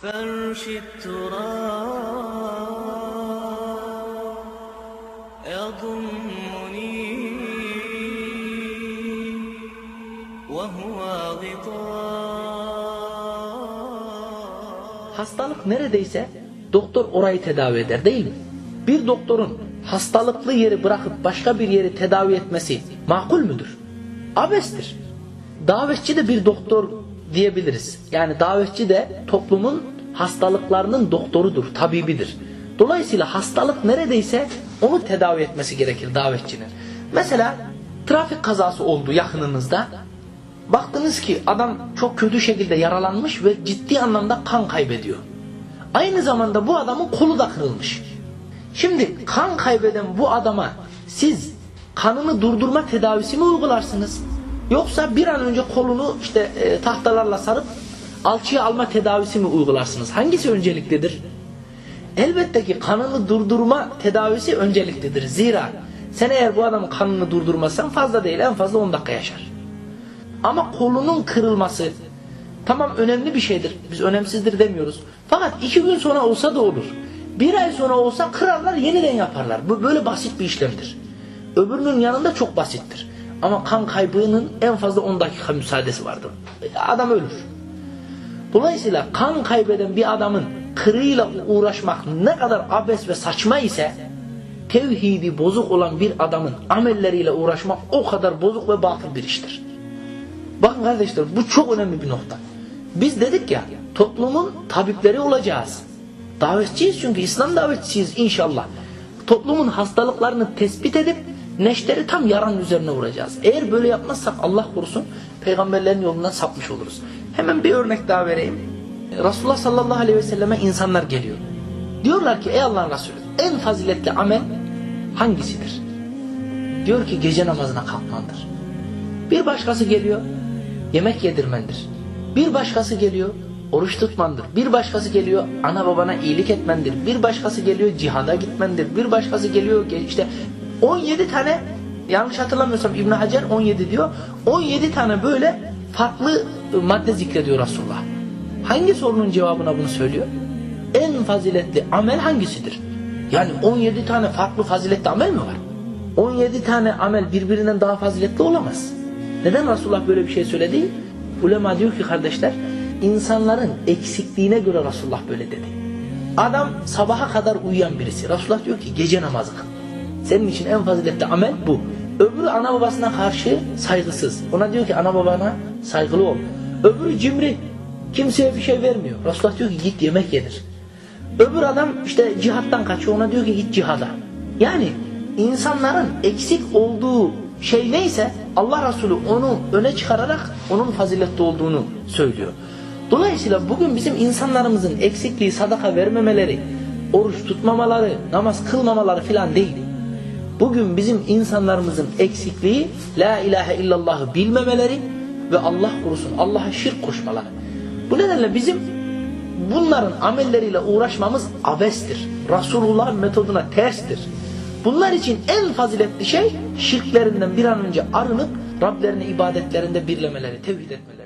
فرش التراب يضمني وهو غطاء Hastalık neredeyse doktor orayı tedavi eder değil mi? Bir doktorun hastalıklı yeri bırakıp başka bir yeri tedavi etmesi makul müdür? Abestir. Davetçi de bir doktor diyebiliriz. Yani davetçi de toplumun hastalıklarının doktorudur, tabibidir. Dolayısıyla hastalık neredeyse onu tedavi etmesi gerekir davetçinin. Mesela trafik kazası oldu yakınınızda. Baktınız ki adam çok kötü şekilde yaralanmış ve ciddi anlamda kan kaybediyor. Aynı zamanda bu adamın kolu da kırılmış. Şimdi kan kaybeden bu adama siz kanını durdurma tedavisi mi uygularsınız? Yoksa bir an önce kolunu işte e, tahtalarla sarıp alçıya alma tedavisi mi uygularsınız? Hangisi önceliklidir? Elbette ki kanını durdurma tedavisi önceliklidir. Zira sen eğer bu adamın kanını durdurmazsan fazla değil en fazla 10 dakika yaşar. Ama kolunun kırılması tamam önemli bir şeydir. Biz önemsizdir demiyoruz. Fakat iki gün sonra olsa da olur. Bir ay sonra olsa kırarlar yeniden yaparlar. Bu böyle basit bir işlemdir. Öbürünün yanında çok basittir. Ama kan kaybının en fazla 10 dakika müsaadesi vardır. Adam ölür. Dolayısıyla kan kaybeden bir adamın kırığıyla uğraşmak ne kadar abes ve saçma ise tevhidi bozuk olan bir adamın amelleriyle uğraşmak o kadar bozuk ve batıl bir iştir. Bakın kardeşler bu çok önemli bir nokta. Biz dedik ya toplumun tabipleri olacağız. Davetçiyiz çünkü İslam davetçisiyiz inşallah. Toplumun hastalıklarını tespit edip neşteri tam yaranın üzerine vuracağız. Eğer böyle yapmazsak Allah korusun peygamberlerin yolundan sapmış oluruz. Hemen bir örnek daha vereyim. Resulullah sallallahu aleyhi ve selleme insanlar geliyor. Diyorlar ki ey Allah'ın Resulü en faziletli amel hangisidir? Diyor ki gece namazına kalkmandır. Bir başkası geliyor, yemek yedirmendir. Bir başkası geliyor, oruç tutmandır. Bir başkası geliyor, ana babana iyilik etmendir. Bir başkası geliyor, cihada gitmendir. Bir başkası geliyor, işte 17 tane, yanlış hatırlamıyorsam İbn Hacer 17 diyor. 17 tane böyle farklı madde zikrediyor Resulullah. Hangi sorunun cevabına bunu söylüyor? En faziletli amel hangisidir? Yani 17 tane farklı faziletli amel mi var? 17 tane amel birbirinden daha faziletli olamaz. Neden Resulullah böyle bir şey söyledi? Ulema diyor ki kardeşler, insanların eksikliğine göre Resulullah böyle dedi. Adam sabaha kadar uyuyan birisi. Resulullah diyor ki gece namazı kıl. Senin için en faziletli amel bu. Öbürü ana babasına karşı saygısız. Ona diyor ki ana babana saygılı ol. Öbürü cimri. Kimseye bir şey vermiyor. Resulullah diyor ki git yemek yedir. Öbür adam işte cihattan kaçıyor. Ona diyor ki git cihada. Yani insanların eksik olduğu şey neyse Allah Resulü onu öne çıkararak onun faziletli olduğunu söylüyor. Dolayısıyla bugün bizim insanlarımızın eksikliği sadaka vermemeleri, oruç tutmamaları, namaz kılmamaları filan değil. Bugün bizim insanlarımızın eksikliği La ilahe illallah'ı bilmemeleri ve Allah korusun Allah'a şirk koşmaları. Bu nedenle bizim bunların amelleriyle uğraşmamız abestir. Resulullah'ın metoduna terstir. Bunlar için en faziletli şey şirklerinden bir an önce arınıp Rablerini ibadetlerinde birlemeleri, tevhid etmeleri.